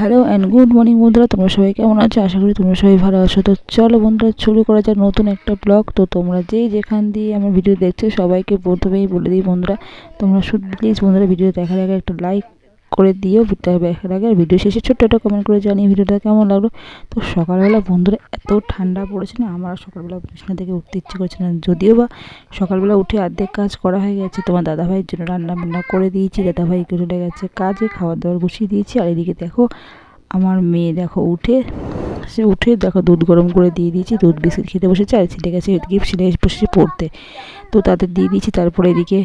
Hello and good morning বন্ধুরা, তোমরা সবাই কেমন আছো? আশা করি তোমরা সবাই ভালো আছো। তো চলো বন্ধুরা, শুরু করা যায় নতুন একটা ব্লগ তো তোমরা যেই যেখান দিয়ে আমার ভিডিও দেখছ, সবাইকে প্রথমেই বলে দিই বন্ধুরা, তোমরা শুধু প্লিজ বন্ধুরা ভিডিও দেখার আগে একটা লাইক করে দিও ভিডিওটা আগে। ভিডিও শেষে ছোট্ট একটা কমেন্ট করে জানিয়ে ভিডিওটা কেমন লাগল। তো সকালবেলা বন্ধুরা এত ঠান্ডা পড়েছে না, আমার সকালবেলা বিছানা থেকে উঠতে ইচ্ছে করছে না। যদিও বা সকালবেলা উঠে অর্ধেক কাজ করা হয়ে গেছে, তোমার দাদাভাইয়ের জন্য রান্না বান্না করে দিয়েছি, দাদাভাই চলে গেছে কাজে খাবার দাবার গুছিয়ে দিয়েছি। আর এদিকে দেখো, আমার মেয়ে দেখো উঠে, সে উঠে দেখো দুধ গরম করে দিয়ে দিয়েছি, দুধ বিস্কিট খেতে বসেছে আর ছেলে গেছে এদিকে ছেলে বসেছে পড়তে। তো তাদের দিয়ে দিয়েছি, তারপরে এদিকে,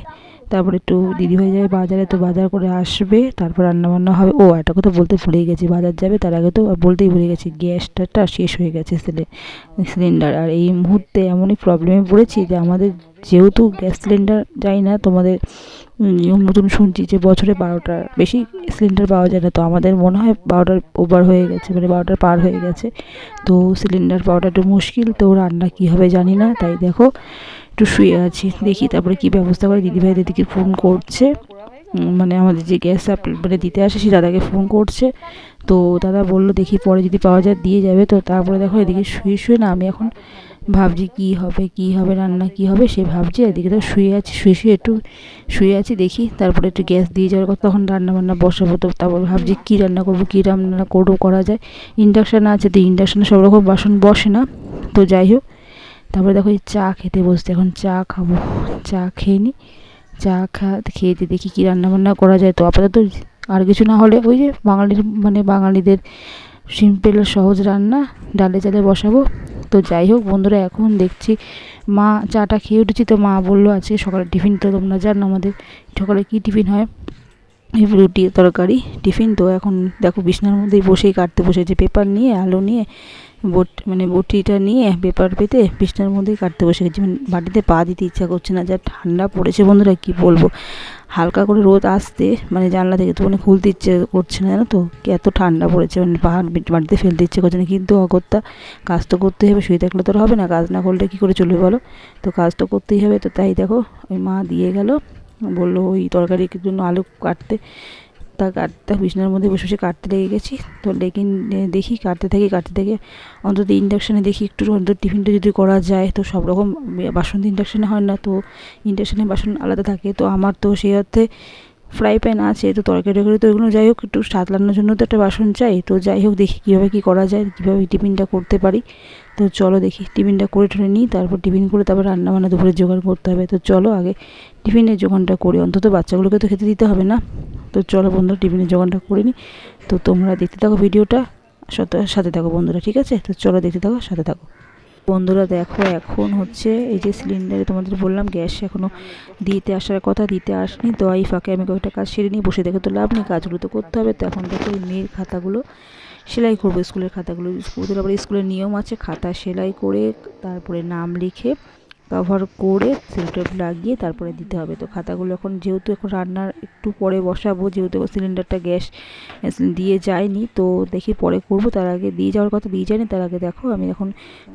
তারপরে একটু দিদি হয়ে যাবে বাজারে, তো বাজার করে আসবে, তারপর রান্নাবান্না হবে। ও, একটা কথা বলতে ভুলেই গেছি, বাজার যাবে তার আগে তো বলতেই ভুলে গেছি, গ্যাসটা শেষ হয়ে গেছে সিলে সিলিন্ডার আর এই মুহূর্তে এমনই প্রবলেমে পড়েছি যে আমাদের যেহেতু গ্যাস সিলিন্ডার যাই না তোমাদের নতুন শুনছি যে বছরে বারোটা বেশি সিলিন্ডার পাওয়া যায় না, তো আমাদের মনে হয় বারোটার ওভার হয়ে গেছে মানে বারোটার পার হয়ে গেছে। তো সিলিন্ডার পাওয়াটা একটু মুশকিল, তো রান্না কী হবে জানি না, তাই দেখো একটু শুয়ে আছি, দেখি তারপরে কী ব্যবস্থা করে দিদিভাই দিদিকে ফোন করছে। মানে আমাদের যে গ্যাস মানে দিতে আসে সে দাদাকে ফোন করছে। তো দাদা বলল দেখি পরে যদি পাওয়া যায় দিয়ে যাবে। তো তারপরে দেখো এদিকে শুয়ে শুয়ে না আমি এখন ভাবছি কী হবে কী হবে, রান্না কী হবে সে ভাবছি। এদিকে তো শুয়ে আছি, শুয়ে শুয়ে একটু শুয়ে আছি, দেখি তারপরে একটু গ্যাস দিয়ে যাওয়ার কথা। তখন রান্না বান্না বসাবো তো, তারপর ভাবছি কী রান্না করব, কী রান্না করব করা যায়। ইন্ডাকশান আছে তো ইন্ডাকশানে সব রকম বাসন বসে না। তো যাই হোক তারপরে দেখো চা খেতে বসতে এখন চা খাব। চা খেয়ে নিই চা খা খেয়ে দেখি কী রান্না বান্না করা যায়। তো আপাতত আর কিছু না হলে ওই যে বাঙালির মানে বাঙালিদের সিম্পল সহজ রান্না, ডালে চালে বসাবো। তো যাই হোক বন্ধুরা, এখন দেখছি মা চাটা খেয়ে উঠেছি। তো মা বলল আজকে সকালে টিফিন তো তোমরা জানো আমাদের। সকালে কী টিফিন হয়? রুটি তরকারি, টিফিন। তো এখন দেখো বিছনার মধ্যেই বসেই কাটতে বসেছে। পেপার নিয়ে, আলু নিয়ে, বট মানে বটিটা নিয়ে, পেপার পেতে বিছনার মধ্যেই কাটতে বসে গেছি। মানে বাটিতে পা দিতে ইচ্ছা করছে না, যা ঠান্ডা পড়েছে বন্ধুরা, কি বলব? হালকা করে রোদ আসতে মানে জানলা থেকে তো মানে খুলতে ইচ্ছে করছে না, জানো তো? এত ঠান্ডা পড়েছে মানে পাহাড় বাড়িতে ফেলতে ইচ্ছে করছে না। কিন্তু অগত্যা, কাজ তো করতেই হবে, শুয়ে থাকলে তো আর হবে না। কাজ না করলে কী করে চলবে বলো? তো কাজ তো করতেই হবে। তো তাই দেখো, ওই মা দিয়ে গেল। বলল, ওই তরকারির জন্য আলু কাটতে, তা কাটতে, বিছনার মধ্যে বসে বসে কাটতে লেগে গেছি। তো লেগে দেখি কাটতে থাকি, কাটতে থেকে, অন্তত ইন্ডাকশানে দেখি একটু অন্তত টিফিনটা যদি করা যায়, তো সব রকম বাসন তো ইন্ডাকশানে হয় না, তো ইন্ডাকশানে বাসন আলাদা থাকে। তো আমার তো সেই অর্থে ফ্রাই প্যান আছে, তো তরকারি টরকারি তো এগুলো যাই হোক, একটু সাতলানোর জন্য তো একটা বাসন চাই। তো যাই হোক, দেখি কীভাবে কী করা যায়, কীভাবে টিফিনটা করতে পারি। তো চলো দেখি, টিফিনটা করে ঠরে নিই, তারপর টিফিন করে তারপর রান্না বান্না দুপুরে জোগাড় করতে হবে। তো চলো আগে টিফিনের জোগানটা করি। অন্তত বাচ্চাগুলোকে তো খেতে দিতে হবে না। তো চলো বন্ধুরা, টিফিনের জোগানটা করে নিই। তো তোমরা দেখতে থাকো ভিডিওটা, সাথে থাকো বন্ধুরা, ঠিক আছে? তো চলো দেখতে থাকো, সাথে থাকো। বন্ধুরা, দেখো এখন হচ্ছে এই যে সিলিন্ডারে তোমাদের বললাম, গ্যাস এখনও দিতে আসার কথা, দিতে আসনি। তো এই ফাঁকে আমি কয়েকটা কাজ সেরে নিয়ে বসে দেখে তো লাভ নেই, কাজগুলো তো করতে হবে। তো এখন দেখো এই মেয়ের খাতাগুলো সেলাই করব, স্কুলের খাতাগুলো ওদের আবার স্কুলের নিয়ম আছে, খাতা সেলাই করে তারপরে নাম লিখে কভার করে সেলটেপ লাগিয়ে তারপরে দিতে হবে। তো খাতাগুলো এখন যেহেতু এখন রান্নার একটু পরে বসাবো, যেহেতু সিলিন্ডারটা গ্যাস দিয়ে যায়নি, তো দেখি পরে করব। তার আগে দিয়ে যাওয়ার কথা দিয়ে যায়নি, তার আগে দেখো আমি এখন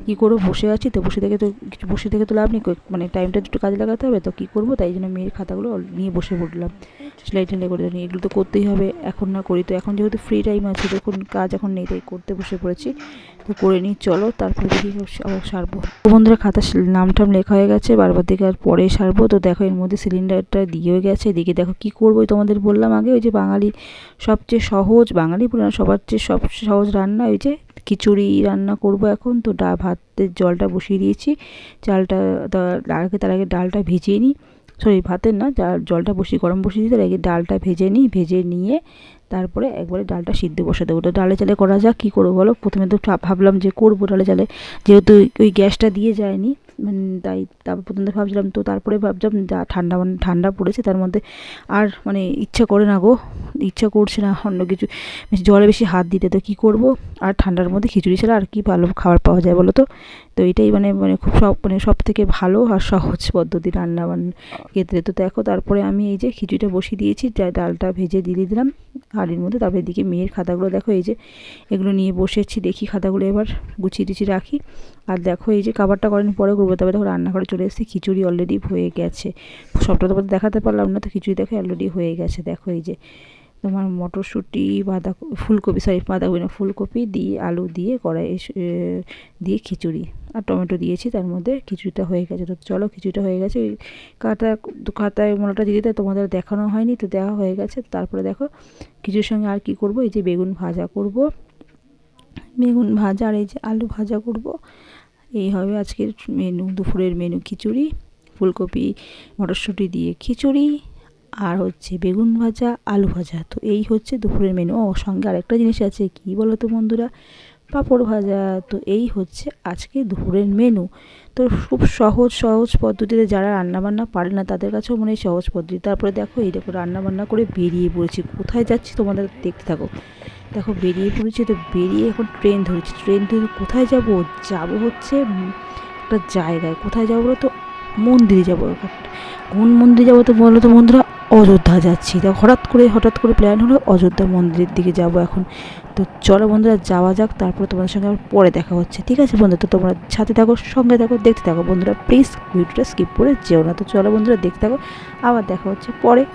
কি করব? বসে আছি তো, বসে থেকে তো কিছু, বসে থেকে তো লাভ নেই মানে টাইমটা একটু কাজে লাগাতে হবে, তো কী করব? তাই জন্য মেয়ের খাতাগুলো নিয়ে বসে পড়লাম। সেলাই টেলাই করে নিই এগুলো তো করতেই হবে, এখন না করি। তো এখন যেহেতু ফ্রি টাইম আছে দেখুন কাজ এখন নেই, তাই করতে বসে পড়েছি। করে নিই, চলো তারপরে দেখি আবার সারবো। বন্ধুরা খাতা নাম টাম লেখা হয়ে গেছে, বারবার দিকে আর পরে সারবো। তো দেখো এর মধ্যে সিলিন্ডারটা দিয়েও গেছে, এদিকে দেখো কি করব তোমাদের বললাম আগে, ওই যে বাঙালি সবচেয়ে সহজ, বাঙালি পুরানো সবার চেয়ে সব সহজ রান্না, ওই যে খিচুড়ি রান্না করব এখন। তো ডা ভাতের জলটা বসিয়ে দিয়েছি, চালটা আগে তার আগে ডালটা ভিজিয়ে নিই। সরি, ভাতের না জলটা বসিয়ে, গরম বসিয়ে দিতে আগে ডালটা ভেজে নিই, ভেজে নিয়ে তারপরে একবারে ডালটা সিদ্ধ বসে দেবো। তো ডালে চালে করা যাক, কী করব বলো? প্রথমে তো ভাবলাম যে করব ডালে চালে, যেহেতু ওই গ্যাসটা দিয়ে যায়নি মানে তাই তারপর প্রথম তো ভাবছিলাম, তো তারপরে ভাবছিলাম যা ঠান্ডা মানে ঠান্ডা পড়েছে, তার মধ্যে আর মানে ইচ্ছা করে না গো, ইচ্ছা করছে না অন্য কিছু। জলে বেশি হাত দিতে, তো কী করব? আর ঠান্ডার মধ্যে খিচুড়ি ছাড়া আর কি ভালো খাবার পাওয়া যায় বলো তো? তো এটাই মানে মানে খুব সব মানে সব থেকে ভালো আর সহজ পদ্ধতি রান্না বান্নার ক্ষেত্রে। তো দেখো, তারপরে আমি এই যে খিচুড়িটা বসিয়ে দিয়েছি ডালটা ভেজে দিয়ে দিলাম। হাঁড়ির মধ্যে তারপরে এদিকে মেয়ের খাতাগুলো, দেখো এই যে এগুলো নিয়ে বসেছি, দেখি খাতাগুলো এবার গুছিয়ে টুছিয়ে রাখি। আর দেখো এই যে কাবারটা করেন পরে করব তবে দেখো রান্নাঘরে চলে এসেছি, খিচুড়ি অলরেডি হয়ে গেছে। সবটা তো দেখাতে পারলাম না, তো খিচুড়ি দেখো অলরেডি হয়ে গেছে, দেখো এই যে। তোমার মটরশুঁটি, বাঁধা, ফুলকপি সরি বাঁধাকপি না, ফুলকপি দিয়ে, আলু দিয়ে, কড়াই দিয়ে খিচুড়ি। আর টমেটো দিয়েছি, তার মধ্যে খিচুড়িটা হয়ে গেছে। তো চলো খিচুড়িটা হয়ে গেছে। ওই কাটা খাতায় মোলাটা দিয়ে দিতে তোমাদের দেখানো হয়নি, তো দেওয়া হয়ে গেছে। তারপরে দেখো খিচুড়ির সঙ্গে আর কি করব? এই যে বেগুন ভাজা করব। বেগুন ভাজা আর এই যে আলু ভাজা করব। এই হবে আজকের মেনু, দুপুরের মেনু খিচুড়ি, ফুলকপি, মটরশুঁটি দিয়ে খিচুড়ি। আর হচ্ছে বেগুন ভাজা, আলু ভাজা। তো এই হচ্ছে দুপুরের মেনু ও, সঙ্গে আরেকটা জিনিস আছে। কি বলো তো বন্ধুরা? পাঁপড় ভাজা। তো এই হচ্ছে আজকে দুপুরের মেনু তো খুব সহজ সহজ পদ্ধতিতে যারা রান্নাবান্না পারে না, তাদের কাছেও মনে হয় সহজ পদ্ধতি। তারপরে দেখো, এই দেখো, রান্নাবান্না করে বেরিয়ে পড়েছি। কোথায় যাচ্ছি তোমাদের দেখতে থাকো। দেখো, বেরিয়ে পড়েছি তো বেরিয়ে এখন ট্রেন ধরেছি। ট্রেন ধরে কোথায় যাব? যাব হচ্ছে একটা জায়গায়। কোথায় যাব তো মন্দিরে যাব। কোন মন্দিরে যাব তো বলো তো বন্ধুরা? অযোধ্যা যাচ্ছি। তো হঠাৎ করে হঠাৎ করে প্ল্যান হলো অযোধ্যা মন্দিরের দিকে যাব এখন। তো চলো বন্ধুরা, যাওয়া যাক, তারপর তোমাদের সঙ্গে আবার পরে দেখা হচ্ছে। ঠিক আছে বন্ধু তো তোমরা সাথে থাকো, সঙ্গে থাকো, দেখতে থাকো। বন্ধুরা প্লিজ ভিডিওটা স্কিপ করে যেও না। তো চলো বন্ধুরা, দেখতে থাকো। আবার দেখা হচ্ছে পরে।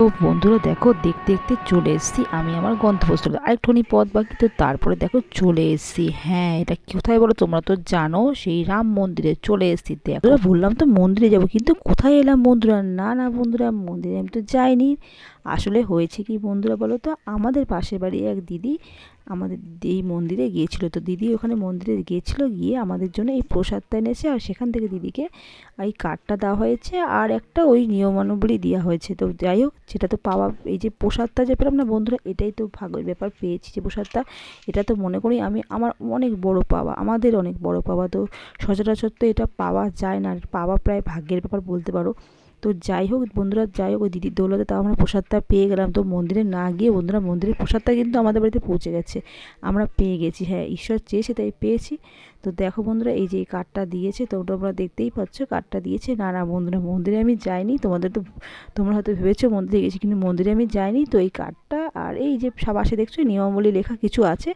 তো বন্ধুরা দেখো, দেখতে দেখতে চলে এসেছি আমি আমার গন্তব্যস্থলে। আরেকটুখানি পথ বাকি তো তারপরে দেখো চলে এসেছি। হ্যাঁ এটা কোথায় বলো তোমরা তো জানো? সেই রাম মন্দিরে চলে এসেছি। দেখো, বললাম তো মন্দিরে যাব, কিন্তু কোথায় এলাম বন্ধুরা? না না বন্ধুরা, মন্দিরে আমি তো যাইনি। আসলে হয়েছে কি বন্ধুরা বলো তো? আমাদের পাশের বাড়ি এক দিদি আমাদের এই মন্দিরে গিয়েছিল। তো দিদি ওখানে মন্দিরে গিয়েছিল, গিয়ে আমাদের জন্য এই প্রসাদটা এনেছে আর সেখান থেকে দিদিকে এই কার্ডটা দেওয়া হয়েছে আর একটা ওই নিয়মানুবলী দেওয়া হয়েছে। তো যাই হোক, সেটা তো পাওয়া, এই যে প্রসাদটা যে পেলাম না বন্ধুরা, এটাই তো ভাগের ব্যাপার, পেয়েছি যে প্রসাদটা। এটা তো মনে করি আমি, আমার অনেক বড় পাওয়া, আমাদের অনেক বড় পাওয়া। তো সচরাচর তো এটা পাওয়া যায় না, পাওয়া প্রায় ভাগ্যের ব্যাপার বলতে পারো। তো যাই হোক বন্ধুরা, যাই হোক ওই দিদির দৌলতে তাও আমরা প্রসাদটা পেয়ে গেলাম। তো মন্দিরে না গিয়ে বন্ধুরা, মন্দিরের প্রসাদটা কিন্তু আমাদের বাড়িতে পৌঁছে গেছে। আমরা পেয়ে গেছি হ্যাঁ ঈশ্বর চেয়েছে তাই পেয়েছি। তো দেখো বন্ধুরা, এই যে এই কার্ডটা দিয়েছে, তো তোমরা দেখতেই পাচ্ছ কার্ডটা দিয়েছে। না না বন্ধুরা, মন্দিরে আমি যাইনি, তোমাদের তো, তোমরা হয়তো ভেবেছো মন্দিরে গেছি, কিন্তু মন্দিরে আমি যাইনি। তো এই কার্ডটা আর এই যে পাশে দেখছ নিয়মাবলী লেখা কিছু আছে,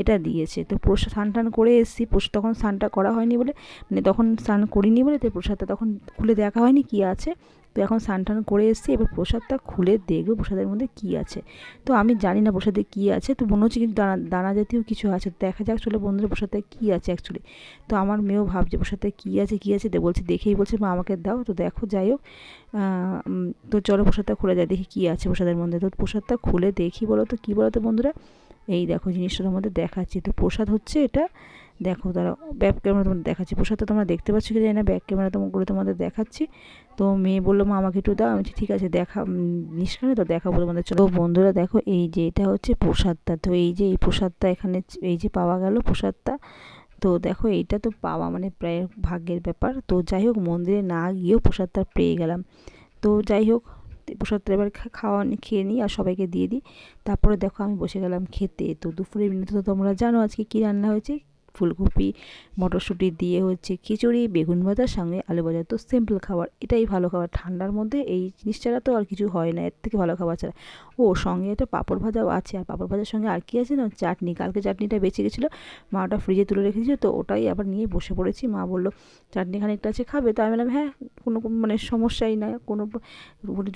এটা দিয়েছে। তো প্রসাদ স্নান টান করে এসেছি প্রসাদ তখন স্নানটা করা হয়নি বলে মানে তখন স্নান করিনি বলে তো প্রসাদটা তখন খুলে দেখা হয়নি কী আছে। তো এখন স্নান টান করে এসেছি, এবার প্রসাদটা খুলে দেখব প্রসাদের মধ্যে কী আছে। তো আমি জানি না প্রসাদে কী আছে, তো মনে হচ্ছে কিন্তু দানা দানা জাতীয় কিছু আছে। দেখা যাক চলে বন্ধুরা প্রসাদে কী আছে অ্যাকচুয়ালি তো আমার মেয়েও ভাবছে প্রসাদে কী আছে কী আছে বলছে দেখেই বলছে, মা, আমাকে দাও। তো দেখো, যাই হোক তো চলো প্রসাদটা খুলে যায় দেখি কী আছে প্রসাদের মধ্যে। তো প্রসাদটা খুলে দেখি বলো তো, কী বলো তো বন্ধুরা? এই দেখো জিনিসটা তোমাদের দেখাচ্ছি। তো প্রসাদ হচ্ছে এটা দেখো তারা ব্যাক ক্যামেরা তোমাদের দেখাচ্ছি। প্রসাদটা তোমরা দেখতে পাচ্ছ কি জানি না ব্যাক ক্যামেরা করে তোমাদের দেখাচ্ছি। তো মেয়ে বলল, মা, আমাকে একটু দাও। আমি ঠিক আছে, দেখা নিষ্কানে তো দেখাবো তোমাদের চলো। বন্ধুরা দেখো, এই যে এটা হচ্ছে প্রসাদটা। তো এই যে এই প্রসাদটা এখানে এই যে পাওয়া গেল প্রসাদটা। তো দেখো, এইটা তো পাওয়া মানে প্রায় ভাগ্যের ব্যাপার। তো যাই হোক, মন্দিরে না গিয়েও প্রসাদটা পেয়ে গেলাম। তো যাই হোক প্রসাদটা এবার খাওয়া খেয়ে নিই আর সবাইকে দিয়ে দিই। তারপরে দেখো, আমি বসে গেলাম খেতে। তো দুপুরের মিনিট তো তোমরা জানো আজকে কী রান্না হয়েছে। ফুলকপি, মটরশুঁটি দিয়ে হচ্ছে খিচুড়ি, বেগুন ভাজার সঙ্গে আলু ভাজা। তো সিম্পল খাবার, এটাই ভালো খাবার। ঠান্ডার মধ্যে এই জিনিস ছাড়া তো আর কিছু হয় না, এর থেকে ভালো খাবার ছাড়া। ও, সঙ্গে একটা পাঁপড় ভাজাও আছে। আর পাঁপড় ভাজার সঙ্গে আর কি আছে না? চাটনি, কালকে চাটনিটা বেঁচে গেছিল। মা ওটা ফ্রিজে তুলে রেখেছিল, তো ওটাই আবার নিয়ে বসে পড়েছি। মা বলল, চাটনি খানিকটা আছে, খাবে? তো আমি বললাম হ্যাঁ কোনো মানে সমস্যাই না কোনো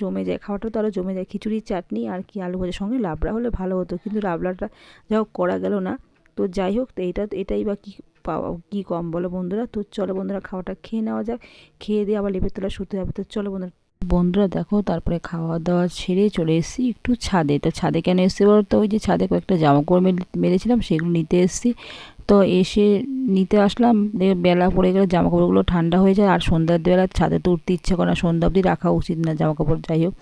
জমে যায় খাওয়াটা তো আরও জমে যায়। খিচুড়ি, চাটনি আর কি আলু ভাজার সঙ্গে লাবড়া হলে ভালো হতো। কিন্তু লাবড়াটা যা হোক করা গেল না। তো যাই হোক, তো এটা, এটাই বা কী পাওয়া, কী কম বলো বন্ধুরা? তো চলো বন্ধুরা, খাওয়াটা খেয়ে নেওয়া যাক। খেয়ে দিয়ে আবার লেপের তোলা শুতে হবে। তো চলো বন্ধুরা বন্ধুরা দেখো, তারপরে খাওয়া দাওয়া ছেড়ে চলে এসেছি একটু ছাদে। তো ছাদে কেন এসেছি বলতো? ওই যে ছাদে কয়েকটা জামা কাপড় মেরেছিলাম সেগুলো নিতে এসেছি। তো এসে নিতে আসলাম বেলা পড়ে গেলে জামা কাপড়গুলো ঠান্ডা হয়ে যায়। আর সন্ধ্যার বেলা ছাদে তো উঠতে ইচ্ছে করে না, সন্ধ্যা অবধি রাখা উচিত না জামা কাপড় যাই হোক।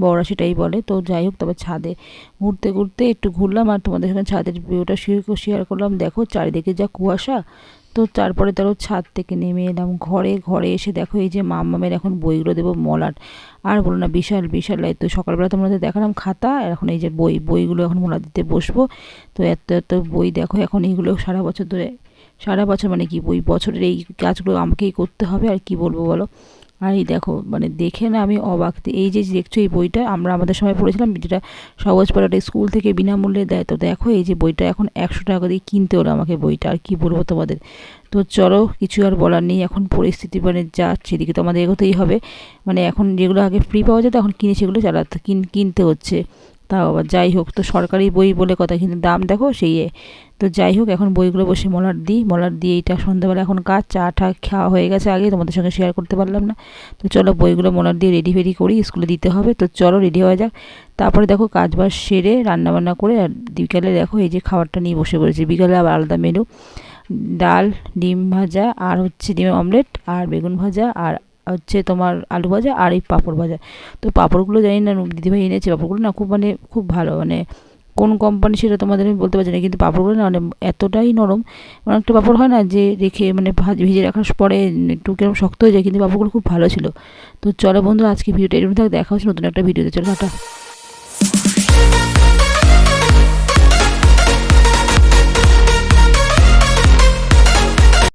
বড়রা সেটাই বলে। তো যাই হোক, তবে ছাদে ঘুরতে ঘুরতে একটু ঘুরলাম। আর তোমাদের সঙ্গে ছাদের ভিউটা শেয়ার করলাম। দেখো, চারিদিকে যা কুয়াশা তো তারপরে ধরো ছাদ থেকে নেমে এলাম। ঘরে ঘরে এসে দেখো এই যে মামের এখন বইগুলো দেবো মলাট। আর বলো না, বিশাল বিশাল তো সকালবেলা তোমাদের দেখালাম খাতা এখন এই যে বই, বইগুলো এখন মোলা দিতে বসবো। তো এত এত বই দেখো এখন এইগুলো সারা বছর ধরে, সারা বছর মানে কি বই? বছরের এই কাজগুলো আমাকেই করতে হবে, আর কি বলব বলো? আর এই দেখো মানে দেখে না আমি অবাক। এই যে দেখছ এই বইটা, আমরা আমাদের সময় পড়েছিলাম, যেটা সহজ পড়াটা স্কুল থেকে বিনামূল্যে দেয়। তো দেখো এই যে বইটা, এখন একশো টাকা দিয়ে কিনতে হলো আমাকে বইটা, আর কি বলব তোমাদের? তো চলো, কিছু আর বলার নেই, এখন পরিস্থিতি মানে যা, সেদিকে তো আমাদের এগোতেই হবে। মানে এখন যেগুলো আগে ফ্রি পাওয়া যেত, এখন কিনে সেগুলো চালাতে, কিন, কিনতে হচ্ছে। তাও আবার যাই হোক, তো সরকারি বই বলে কথা, কিন্তু দাম দেখো সেই। তো যাই হোক, এখন বইগুলো বসে মলার দিই মলার দিয়ে এইটা সন্ধ্যাবেলা এখন কাজ, চা টা খাওয়া হয়ে গেছে আগে, তোমাদের সঙ্গে শেয়ার করতে পারলাম না। তো চলো বইগুলো মলার দিয়ে রেডি ফেডি করি স্কুলে দিতে হবে, তো চলো রেডি হয়ে যাক। তারপরে দেখো কাজ বাজ সেরে রান্নাবান্না করে, আর বিকালে দেখো এই যে খাবারটা নিয়ে বসে পড়েছি। বিকালে আবার আলাদা মেনু ডাল, ডিম ভাজা, আর হচ্ছে ডিমের অমলেট আর বেগুন ভাজা, আর হচ্ছে তোমার আলু ভাজা আর এই পাঁপড় ভাজা। তো পাঁপড়গুলো জানি না দিদিভাই এনেছে, পাঁপড়গুলো না খুব মানে খুব ভালো মানে কোন কোম্পানি সেটা তোমাদের আমি বলতে পারছি না, কিন্তু পাঁপড়গুলো না মানে এতটাই নরম মানে একটা পাঁপড় হয় না যে রেখে মানে ভাজ রাখার পরে একটু কীরকম শক্ত হয়ে যায়, কিন্তু পাঁপড়গুলো খুব ভালো ছিল। তো চলো বন্ধু, আজকে ভিডিওটা এরকম থাক, দেখা হচ্ছে নতুন একটা ভিডিওতে। চলো, টাটা।